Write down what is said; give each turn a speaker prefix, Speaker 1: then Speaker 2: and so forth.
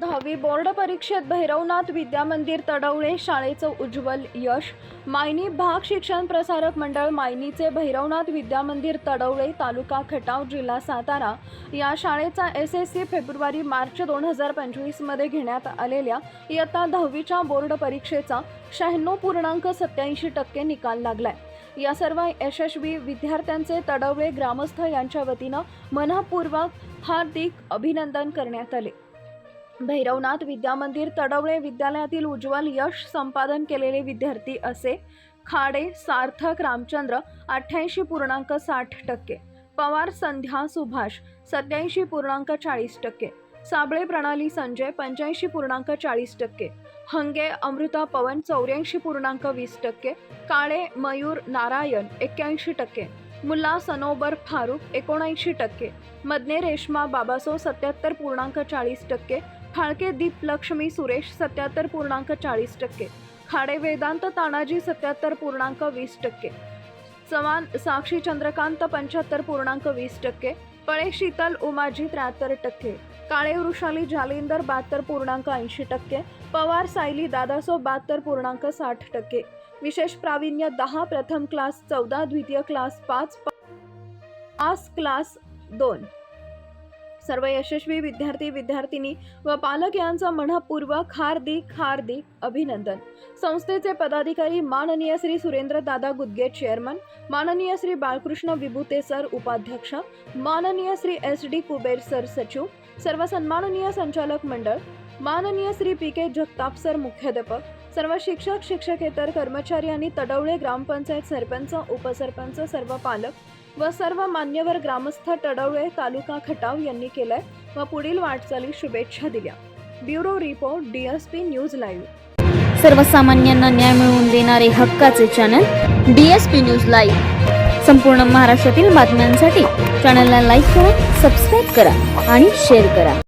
Speaker 1: दहावी बोर्ड परीक्षेत भैरवनाथ विद्यामंदिर तडवळे शाळेचं उज्ज्वल यश. मायनी भाग शिक्षण प्रसारक मंडळ मायनीचे भैरवनाथ विद्यामंदिर तडवळे तालुका खटाव जिल्हा सातारा. या शाळेचा एस एस सी फेब्रुवारी मार्च दोन हजार पंचवीसमध्ये घेण्यात आलेल्या इयत्ता दहावीच्या बोर्ड परीक्षेचा शहाण्णव पूर्णांक सत्याऐंशी टक्के निकाल लागलाय. या सर्व यशस्वी विद्यार्थ्यांचे तडवळे ग्रामस्थ यांच्या वतीनं मनपूर्वक हार्दिक अभिनंदन करण्यात आले. भैरवनाथ विद्यामंदिर तडवळे विद्यालयातील उज्ज्वल यश संपादन केलेले विद्यार्थी असे. खाडे सार्थक रामचंद्र अठ्ठ्याऐंशी पूर्णांक साठ टक्के. पवार संध्या सुभाष सत्याऐंशी पूर्णांक चाळीस टक्के. साबळे प्रणाली संजय पंच्याऐंशी पूर्णांक चाळीस टक्के. हंगे अमृता पवन चौऱ्याऐंशी पूर्णांक वीस टक्के. काळे मयूर नारायण एक्क्याऐंशी टक्के. मुल्ला सनोबर फारूक एकोणऐंशी टक्के. मदने रेश्मा बाबासो सत्याहत्तर पूर्णांक चाळीस टक्के. फाळके दीप लक्ष्मी सुरेश सत्याहत्तर पूर्णांक चाळीस टक्के. खाडे वेदांत तानाजी सत्याहत्तर पूर्णांक वीस टक्के. चव्हाण साक्षी चंद्रकांत पंच्याहत्तर पूर्णांक वीस टक्के. पळे शीतल उमाजी त्र्याहत्तर टक्के. काळे वृषाली जालिंदर बहात्तर पूर्णांक ऐंशी टक्के. पवार सायली दादासो बहात्तर पूर्णांक साठ टक्के. विशेष प्रावीण्य दहा प्रथम क्लास चौदा द्वितीय क्लास पाच पास क्लास दोन. सर्व यशस्वी विद्यार्थी विद्यार्थिनी व पालक यांचं मनपूर्वक हार्दिक हार्दिक अभिनंदन. संस्थेचे पदाधिकारी माननीय श्री सुरेंद्र दादा गुदगे चेअरमन माननीय श्री बाळकृष्ण विभूते सर उपाध्यक्ष माननीय Shri S D Kuber sir सचिव सर्व सन्माननीय संचालक मंडळ माननीय Shri P K Jagtap sir मुख्याध्यापक सर्व शिक्षक शिक्षकेतर कर्मचारी आणि तडवळे ग्रामपंचायत सरपंच उपसरपंच सर्व पालक व सर्व मान्यवर ग्रामस्थ तडवळे तालुका खटाव यांनी केलंय व पुढील वाटचाली शुभेच्छा दिल्या. Bureau report DSP news live.
Speaker 2: सर्वसामान्यांना न्याय मिळवून देणारे हक्काचे channel D S P news live. संपूर्ण महाराष्ट्रातील बातम्यांसाठी चॅनलला लाईक करा सबस्क्राईब करा आणि शेअर करा.